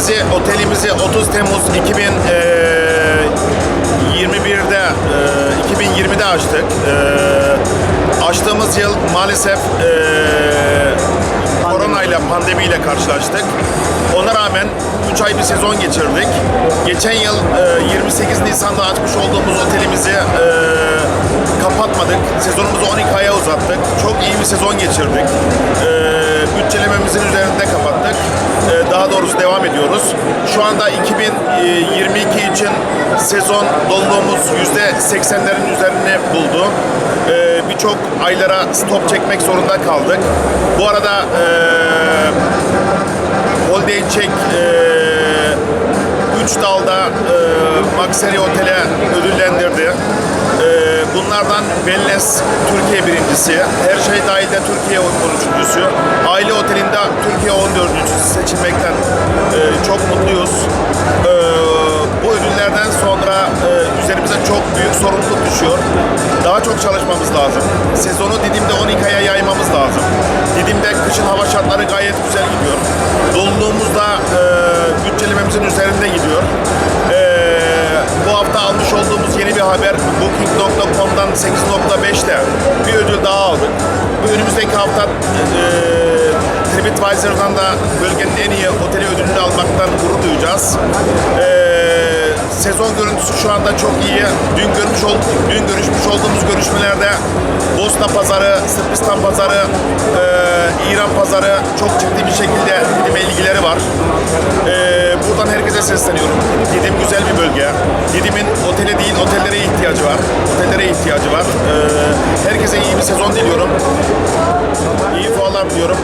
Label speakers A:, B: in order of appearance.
A: otelimizi otelimizi 30 Temmuz 2021'de e, 2020'de açtık. E, açtığımız yıl maalesef e, koronayla pandemiyle karşılaştık. Ona rağmen 3 ay bir sezon geçirdik. Geçen yıl e, 28 Nisan'da açmış olduğumuz otelimizi e, kapatmadık. Sezonumuzu 12 aya uzattık. Çok iyi bir sezon geçirdik. E, bütçelememizin üzerinde kapattık. E, devam ediyoruz. Şu anda 2022 için sezon doluluğumuz %80'lerin üzerine buldu. E, Birçok aylara stop çekmek zorunda kaldık. Bu arada e, Holiday Check 3 dalda e, Maxeri Otel'e ödüllendirdi. E, bunlardan Wellness Türkiye birincisi, Her Şey Dahil'de Türkiye 13.sü, Aile Oteli'nde Türkiye 14.sü seçilmekten e, çok mutluyuz. E, bu ödüllerden sonra e, üzerimize çok büyük sorumluluk düşüyor. Daha çok çalışmamız lazım. Sezonu Didim'de 12 aya yaymamız lazım. Didim'de kışın hava şartları gayet güzel gidiyor. Doluluğumuz da e, bütçelememizin üzerinde gidiyor. E, bu hafta almış olduğumuz yeni bir haber Booking.com'dan 8.5'te bir ödül daha aldık. Bu önümüzdeki hafta e, TripAdvisor'dan da bölgenin en iyi oteli ödülünü almaktan gurur duyacağız. E, sezon görüntüsü şu anda çok iyi. Dün görmüş ol, dün görüşmüş olduğumuz görüşmelerde Bosna pazarı, Sırbistan pazarı, e, İran pazarı çok ciddi bir şekilde Didim'e ilgileri var. E, buradan herkese sesleniyorum. Didim güzel bir bölge. Didim'in otele değil otellere ihtiyacı var. Otellere ihtiyacı var. E, herkese iyi bir sezon diliyorum. İyi fuarlar diliyorum.